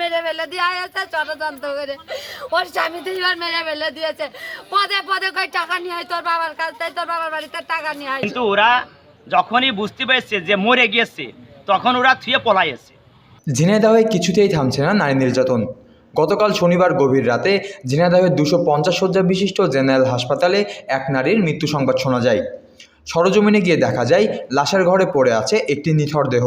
মেরে ফেলে দিয়ে আছে ষড়যন্ত্র করে। ওর স্বামী দুইবার মেরে ফেলে দিয়েছে। পদে পদে কই টাকা নিয়ে আয় তোর বাবার কাছ থেকে তোর বাবার বাড়িতে টাকা নিয়ে আয়। কিন্তু ওরা যখনই বুঝতে পেরেছে যে মরে গিয়েছে তখন ওরা থুয়ে ঝিনাইদহে কিছুতেই থামছে না নারী নির্যাতন। গতকাল শনিবার গভীর রাতে ঝিনাইদহের দুশো পঞ্চাশ শয্যা বিশিষ্ট জেনারেল হাসপাতালে এক নারীর মৃত্যু সংবাদ শোনা যায়। সরজমিনে গিয়ে দেখা যায় লাশের ঘরে পড়ে আছে একটি নিথর দেহ।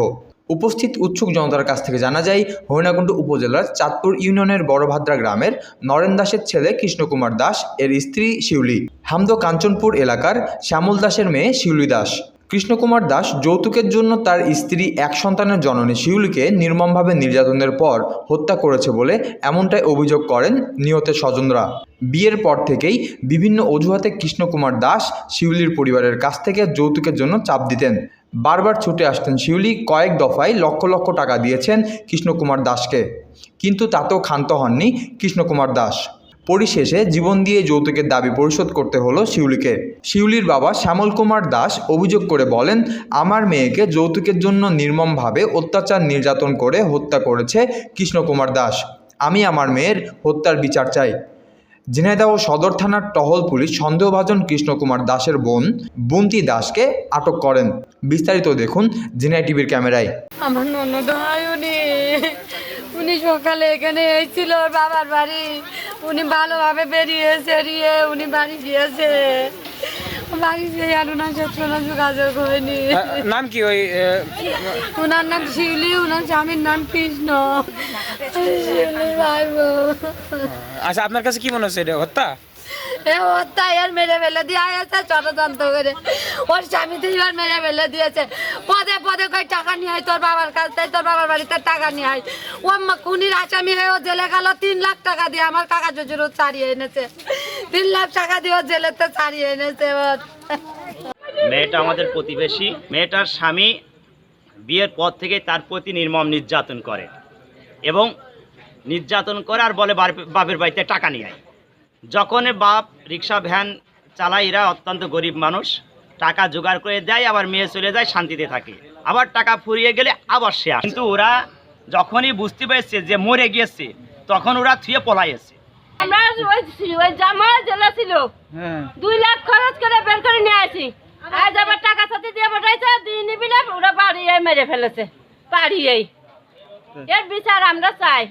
উপস্থিত উৎসুক জনতার কাছ থেকে জানা যায়, হরিণাকুণ্ড উপজেলার চাঁদপুর ইউনিয়নের বড়ভাদ্রা গ্রামের নরেন দাসের ছেলে কৃষ্ণকুমার দাস, এর স্ত্রী শিউলি। হামদো কাঞ্চনপুর এলাকার শ্যামল দাসের মেয়ে শিউলি দাস। কৃষ্ণকুমার দাস যৌতুকের জন্য তার স্ত্রী এক সন্তানের জননী শিউলিকে নির্মমভাবে নির্যাতনের পর হত্যা করেছে বলে এমনটাই অভিযোগ করেন নিহতের স্বজনরা। বিয়ের পর থেকেই বিভিন্ন অজুহাতে কৃষ্ণকুমার দাস শিউলির পরিবারের কাছ থেকে যৌতুকের জন্য চাপ দিতেন। বারবার ছুটে আসতেন শিউলি। কয়েক দফায় লক্ষ লক্ষ টাকা দিয়েছেন কৃষ্ণকুমার দাসকে। কিন্তু তাতেও ক্ষান্ত হননি কৃষ্ণকুমার দাস। পরিশেষে জীবন দিয়ে যৌতুকের দাবি পরিশোধ করতে হলো শিউলিকে। শিউলির বাবা শ্যামল কুমার দাস অভিযোগ করে বলেন, আমার মেয়েকে যৌতুকের জন্য নির্মমভাবে অত্যাচার নির্যাতন করে হত্যা করেছে কৃষ্ণকুমার দাস। আমি আমার মেয়ের হত্যার বিচার চাই। ঝিনাইদহ সদর থানার টহল পুলিশ সন্দেহভাজন কৃষ্ণকুমার দাসের বোন বুন্তি দাসকে আটক করেন। বিস্তারিত দেখুন ঝিনাই টিভির ক্যামেরায়। আমার ননদ উনি। উনি সকালে এখানে এসেছিল বাবার বাড়ি। উনি ভালোভাবে বেরিয়ে সেরিয়ে উনি বাড়ি গিয়েছে। নাম কি ওই ওনার নাম শিউলি ওনার স্বামীর নাম কৃষ্ণ। আচ্ছা আপনার কাছে কি মনে হচ্ছে এটা হত্যা? পদে পদে তোর বাড়িতে আসামি হয়ে ও জেলে গেল লাখ টাকা জেলেতে ছাড়িয়ে এনেছে মেয়েটা আমাদের প্রতিবেশী। মেয়েটার স্বামী বিয়ের পর থেকে তার প্রতি নির্মম নির্যাতন করে। এবং নির্যাতন করে আর বলে বাপ- বাপের বাড়িতে টাকা নিয়ে আয়। যখন বাপ রিক্সা ভ্যান চালায় এরা অত্যন্ত গরিব মানুষ। টাকা জোগাড় করে দেয় আবার মেয়ে চলে যায় শান্তিতে থাকে। আবার টাকা ফুরিয়ে গেলে আবার সে আসে। কিন্তু ওরা যখনই বুঝতে পেরেছে যে মরে গিয়েছে তখন ওরা থুয়ে পলাইছে আমরা ওই ওই জামা জেলা ছিল। দুই লাখ খরচ করে বের করে নিয়ে আসি। আজ আবার টাকা সাথে দিয়ে পাঠাইছে দিয়ে নিবি না ওরা বাড়িয়ে মেরে ফেলেছে। বাড়িয়েই। এর বিচার আমরা চাই।